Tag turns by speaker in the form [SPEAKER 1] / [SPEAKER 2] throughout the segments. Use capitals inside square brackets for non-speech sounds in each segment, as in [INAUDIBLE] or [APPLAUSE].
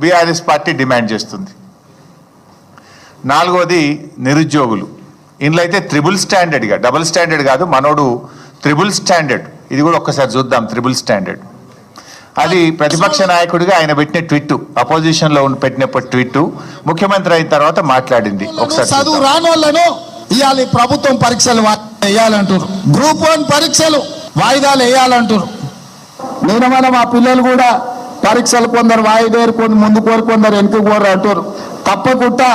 [SPEAKER 1] BRS party demand చేస్తుంది. నాలుగోది నిరుద్యోగులు. ఇందులో అయితే త్రిబుల్ స్టాండర్డ్గా డబుల్ స్టాండర్డ్ కాదు మనోడు త్రిబుల్ స్టాండర్డ్. ఇది కూడా ఒక్కసారి చూద్దాం త్రిబుల్ స్టాండర్డ్. అది ప్రతిపక్ష నాయకుడిగా ఆయన పెట్టిన ట్విట్ అపోజిషన్లో ఉన్న పెట్టినప్పుడు ట్విట్ ముఖ్యమంత్రి అయిన తర్వాత మాట్లాడింది. ఒకసారి
[SPEAKER 2] చదువు ఇవాళ ప్రభుత్వం పరీక్షలు వేయాలంటారు గ్రూప్ వన్ పరీక్షలు వాయిదాలు వేయాలంటారు నేను మన మా పిల్లలు కూడా పరీక్షలు కొందరు వాయిదేరు కొందరు ముందు కోరు కొందరు వెనుక కోరు అంటారు తప్పకుండా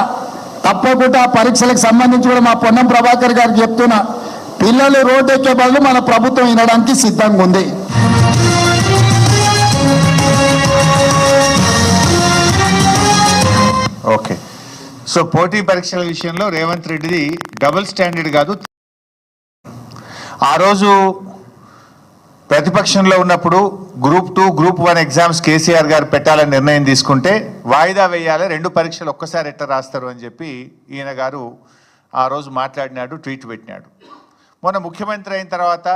[SPEAKER 2] తప్పకుండా ఆ పరీక్షలకు సంబంధించి కూడా మా పొన్నం ప్రభాకర్ గారికి చెప్తున్నా. పిల్లలు రోడ్డు ఎక్కే బదులు మన ప్రభుత్వం వినడానికి సిద్ధంగా ఉంది.
[SPEAKER 1] ఓకే. సో పోటీ పరీక్షల విషయంలో రేవంత్ రెడ్డిది డబుల్ స్టాండర్డ్ కాదు. ఆ రోజు ప్రతిపక్షంలో ఉన్నప్పుడు group two group one exams KCR garu పెట్టాలని నిర్ణయం తీసుకుంటే వాయిదా వేయాలి రెండు పరీక్షలు ఒక్కసారి ఎట్లా రాస్తారు అని చెప్పి ఈయన గారు ఆ రోజు మాట్లాడినాడు ట్వీట్ పెట్టినాడు. మొన్న ముఖ్యమంత్రి అయిన తర్వాత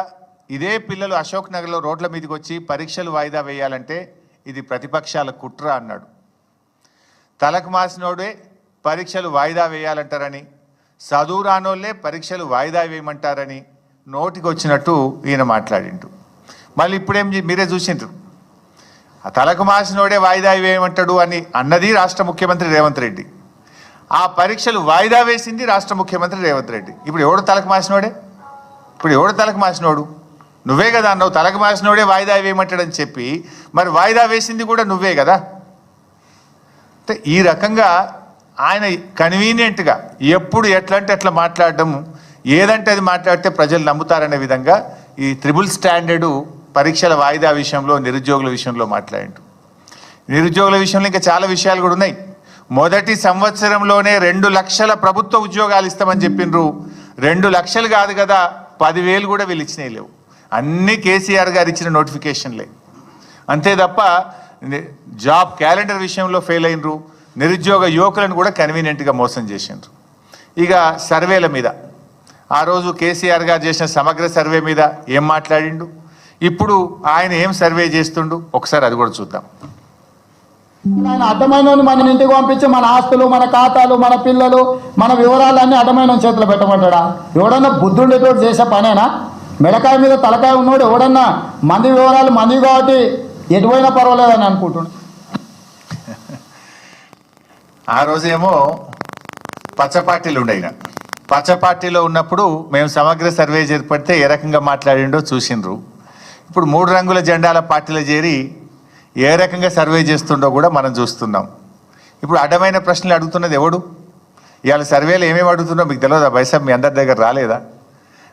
[SPEAKER 1] ఇదే పిల్లలు అశోక్ నగర్లో రోడ్ల మీదకి వచ్చి పరీక్షలు వాయిదా వేయాలంటే ఇది ప్రతిపక్షాల కుట్ర అన్నాడు. తలకు మాసినోడే పరీక్షలు వాయిదా వేయాలంటారని చదువు రానోళ్ళే పరీక్షలు వాయిదా వేయమంటారని నోటికి వచ్చినట్టు ఈయన మాట్లాడిండు. మళ్ళీ ఇప్పుడేం మీరే చూసిండ్రు. ఆ తలకు మాసినోడే వాయిదా వేయమంటాడు అని అన్నది రాష్ట్ర ముఖ్యమంత్రి రేవంత్ రెడ్డి. ఆ పరీక్షలు వాయిదా వేసింది రాష్ట్ర ముఖ్యమంత్రి రేవంత్ రెడ్డి. ఇప్పుడు ఎవడు తలకు మాసినోడే? ఇప్పుడు ఎవడు తలకు మాసినోడు? నువ్వే కదా అన్నావు తలకు మాసినోడే వాయిదా వేయమంటాడని చెప్పి మరి వాయిదా వేసింది కూడా నువ్వే కదా? అంటే ఈ రకంగా ఆయన కన్వీనియంట్గా ఎప్పుడు ఎట్లా అంటే అట్లా మాట్లాడడం ఏదంటే అది మాట్లాడితే ప్రజలు నమ్ముతారనే విధంగా ఈ త్రిబుల్ స్టాండర్డు పరీక్షల వాయిదా విషయంలో నిరుద్యోగుల విషయంలో మాట్లాడిండు. నిరుద్యోగుల విషయంలో ఇంకా చాలా విషయాలు కూడా ఉన్నాయి. మొదటి సంవత్సరంలోనే రెండు లక్షల ప్రభుత్వ ఉద్యోగాలు ఇస్తామని చెప్పిండ్రు. రెండు లక్షలు కాదు కదా పదివేలు కూడా వీళ్ళు ఇచ్చినాయి లేవు. అన్నీ కేసీఆర్ గారు ఇచ్చిన నోటిఫికేషన్లే. అంతే తప్ప జాబ్ క్యాలెండర్ విషయంలో ఫెయిల్ అయినరు. నిరుద్యోగ యువకులను కూడా కన్వీనియంట్గా మోసం చేసిండ్రు. ఇక సర్వేల మీద. ఆ రోజు కేసీఆర్ గారు చేసిన సమగ్ర సర్వే మీద ఏం మాట్లాడిండు? ఇప్పుడు ఆయన ఏం సర్వే చేస్తుండు? ఒకసారి అది కూడా చూద్దాం.
[SPEAKER 2] ఆయన అడ్డమైన మన ఇంటికి పంపించి మన ఆస్తులు మన ఖాతాలు మన పిల్లలు మన వివరాలన్నీ అడ్డమైన వాని చేతిలో పెట్టమంటాడా? ఎవడన్నా బుద్ధుండేటోడు చేసే పనేనా? మెడకాయ మీద తలకాయ ఉన్నోడు ఎవడన్నా మంది వివరాలు మంది కాబట్టి ఎటువైనా పర్వాలేదని అనుకుంటున్నాడు. [LAUGHS]
[SPEAKER 1] ఆ రోజేమో పచ్చ పార్టీలు ఉండయిన పచ్చ పార్టీలో ఉన్నప్పుడు మేము సమగ్ర సర్వే చేపడితే ఏ రకంగా మాట్లాడిండో చూసిండ్రు. ఇప్పుడు మూడు రంగుల జెండాల పార్టీలో చేరి ఏ రకంగా సర్వే చేస్తుండో కూడా మనం చూస్తున్నాం. ఇప్పుడు అడ్డమైన ప్రశ్నలు అడుగుతున్నది ఎవడు? ఇవాళ సర్వేలు ఏమేమి అడుగుతున్నావు మీకు తెలియదా బైసా మీ అందరి దగ్గర రాలేదా?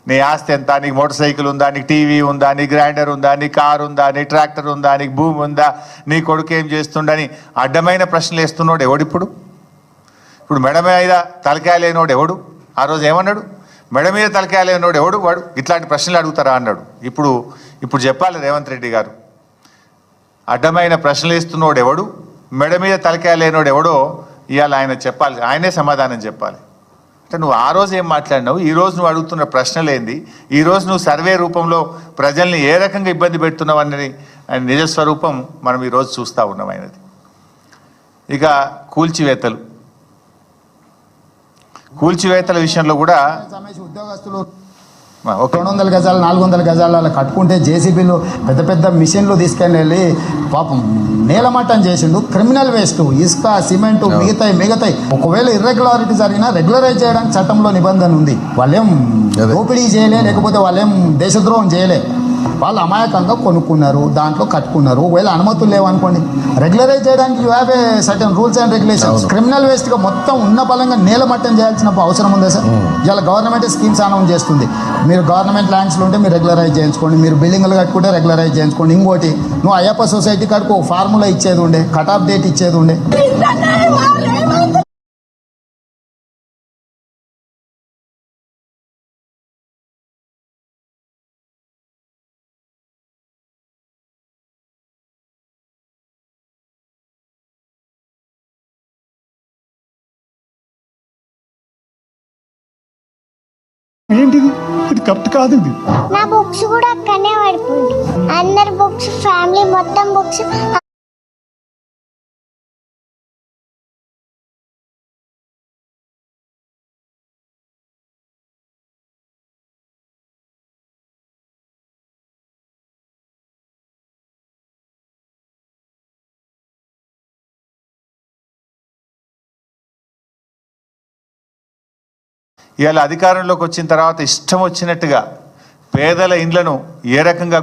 [SPEAKER 1] నీ ఆస్తి ఎంత? నీకు మోటార్ సైకిల్ ఉందా? నీకు టీవీ ఉందా? నీ గ్రైండర్ ఉందా? నీ కారు ఉందా? నీ ట్రాక్టర్ ఉందా? నీకు భూమి ఉందా? నీ కొడుకు ఏం చేస్తుండని అడ్డమైన ప్రశ్నలు వేస్తున్నాడు ఎవడు ఇప్పుడు మెడ మీద తలకాయ లేనోడు ఎవడు? ఆ రోజు ఏమన్నాడు? మెడ మీద తలకాయ లేనోడు ఎవడు? వాడు? ఇట్లాంటి ప్రశ్నలు అడుగుతారా? అన్నాడు. ఇప్పుడు ఇప్పుడు చెప్పాలి రేవంత్ రెడ్డి గారు. అడ్డమైన ప్రశ్నలు ఇస్తున్నోడు ఎవడు? మెడ మీద తలకాయ ఎవడో? ఇవాళ ఆయన చెప్పాలి. ఆయనే సమాధానం చెప్పాలి. అంటే నువ్వు ఆ రోజు ఏం మాట్లాడినావు? ఈ రోజు నువ్వు అడుగుతున్న ప్రశ్నలేంది? ఈ రోజు నువ్వు సర్వే రూపంలో ప్రజల్ని ఏ రకంగా ఇబ్బంది పెడుతున్నావు అన్నది ఆయన నిజస్వరూపం మనం ఈరోజు చూస్తూ ఉన్నాం ఆయనది. ఇక కూల్చివేతలు. కూల్చివేతల విషయంలో కూడా
[SPEAKER 2] ఉద్యోగస్తులు రెండు వందల గజాలు నాలుగు వందల గజాలు అలా కట్టుకుంటే జేసీబీలు పెద్ద పెద్ద మిషన్లు తీసుకొని వెళ్ళి పాపం నేలమట్టం చేసిండు. క్రిమినల్ వేస్ట్ ఇసుక సిమెంట్ మిగతాయి మిగతాయి. ఒకవేళ ఇర్రెగ్యులారిటీ జరిగినా రెగ్యులరైజ్ చేయడానికి చట్టంలో నిబంధన ఉంది. వాళ్ళేం దోపిడీ చేయలే లేకపోతే వాళ్ళేం దేశద్రోహం చేయలే. వాళ్ళు అమాయకంగా కొనుక్కున్నారు దాంట్లో కట్టుకున్నారు. ఒకవేళ అనుమతులు లేవనుకోండి రెగ్యులరైజ్ చేయడానికి you have a certain rules and regulations criminal వేస్ట్గా మొత్తం ఉన్న బలంగా నేలమట్టం చేయాల్సిన అవసరం ఉందా సార్? ఇవాళ గవర్నమెంట్ స్కీమ్స్ అనౌన్స్ చేస్తుంది. మీరు గవర్నమెంట్ ల్యాండ్స్లో ఉంటే మీరు రెగ్యులరైజ్ చేయించుకోండి. మీరు బిల్డింగ్లు కట్టుకుంటే రెగ్యులరైజ్ చేయించుకోండి. ఇంకోటి నువ్వు అయ్యప్ప సొసైటీ కాడికి ఫార్ములా ఇచ్చేది ఉండే కట్ ఆఫ్ డేట్ ఇచ్చేది ఉండే.
[SPEAKER 3] ఏంటిది? ఇది కరెక్ట్ కాదు ఇది
[SPEAKER 4] నా బుక్స్ కూడా అక్కడనే పడిపోయింది. అందరి బుక్స్ ఫ్యామిలీ మొత్తం బుక్స్
[SPEAKER 1] ఇవాళ అధికారంలోకి వచ్చిన తర్వాత ఇష్టం వచ్చినట్టుగా పేదల ఇండ్లను ఏ రకంగా